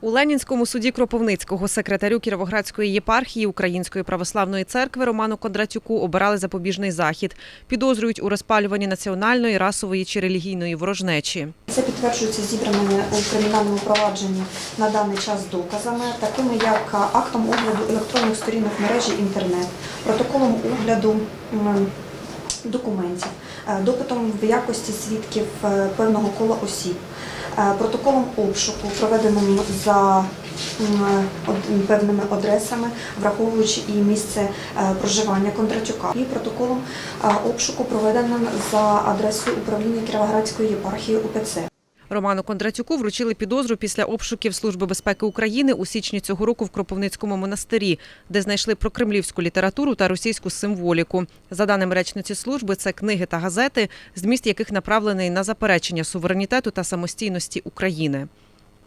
У Ленінському суді Кропивницького секретарю Кіровоградської єпархії Української православної церкви Роману Кондратюку обирали запобіжний захід. Підозрюють у розпалюванні національної, расової чи релігійної ворожнечі. Це підтверджується зібраними у кримінальному провадженні на даний час доказами, такими як актом огляду електронних сторінок мережі інтернет, протоколом огляду документів, е, допитом в якості свідків е, певного кола осіб, е, протоколом обшуку, проведеним за певними адресами, враховуючи і місце проживання Кондратюка, і протоколом обшуку, проведеним за адресою управління Кіровоградської єпархії УПЦ. Роману Кондратюку вручили підозру після обшуків Служби безпеки України у січні цього року в Кропивницькому монастирі, де знайшли прокремлівську літературу та російську символіку. За даними речниці служби, це книги та газети, зміст яких направлений на заперечення суверенітету та самостійності України.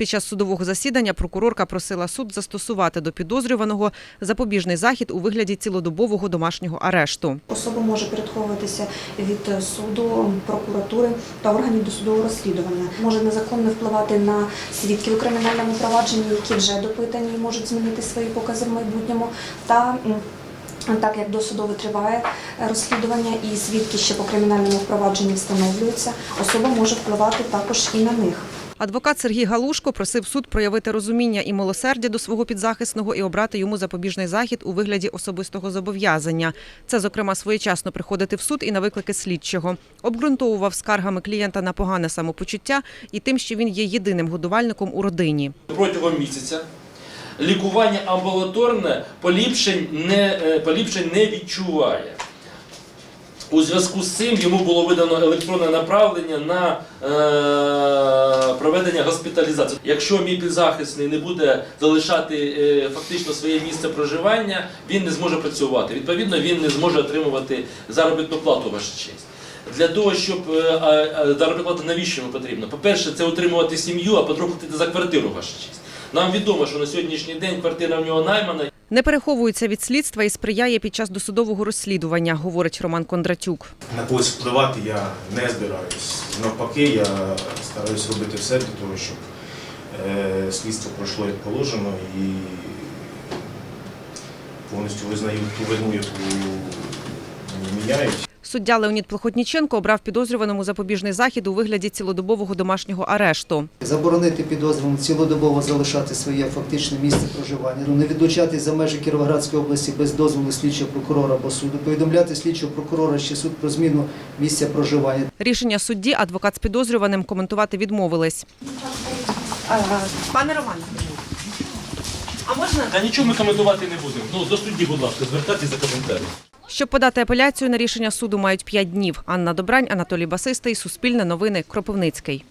Під час судового засідання прокурорка просила суд застосувати до підозрюваного запобіжний захід у вигляді цілодобового домашнього арешту. Особа може переховуватися від суду, прокуратури та органів досудового розслідування. Може незаконно впливати на свідків у кримінальному провадженні, які вже допитані можуть змінити свої покази в майбутньому. Та так як досудове триває розслідування і свідки ще по кримінальному провадженні встановлюються, особа може впливати також і на них. Адвокат Сергій Галушко просив суд проявити розуміння і милосердя до свого підзахисного і обрати йому запобіжний захід у вигляді особистого зобов'язання. Це, зокрема, своєчасно приходити в суд і на виклики слідчого. Обґрунтовував скаргами клієнта на погане самопочуття і тим, що він є єдиним годувальником у родині. протягом місяця. Лікування амбулаторне поліпшень не, е, поліпшень не відчуває. У зв'язку з цим йому було видано електронне направлення на е, проведення госпіталізації. Якщо мій підзахисний не буде залишати е, фактично своє місце проживання, він не зможе працювати. Відповідно, він не зможе отримувати заробітну плату, ваша честь. Для того, щоб е, заробітна плата навіщо йому потрібно? По-перше, це утримувати сім'ю, а по-друге, за квартиру, ваша честь. Нам відомо, що на сьогоднішній день квартира в нього наймана, Не переховується від слідства і сприяє під час досудового розслідування, говорить Роман Кондратюк. На когось впливати я не збираюсь. Навпаки, я стараюсь робити все для того, щоб е, слідство пройшло як положено і повністю визнаю ту вину, яку мені міняють. Суддя Леонід Плохотніченко обрав підозрюваному запобіжний захід у вигляді цілодобового домашнього арешту. Заборонити підозрюваному цілодобово залишати своє фактичне місце проживання, ну, не відлучатись за межі Кіровоградської області без дозволу слідчого прокурора або суду, повідомляти слідчого прокурора чи суд про зміну місця проживання. Рішення судді адвокат з підозрюваним коментувати відмовились. Пане Романе, а можна? Та нічого ми коментувати не будемо. Ну, до судді, будь ласка, звертайтеся за коментарем. Щоб подати апеляцію на рішення суду мають 5 днів. Анна Добрань, Анатолій Басистий, Суспільне новини, Кропивницький.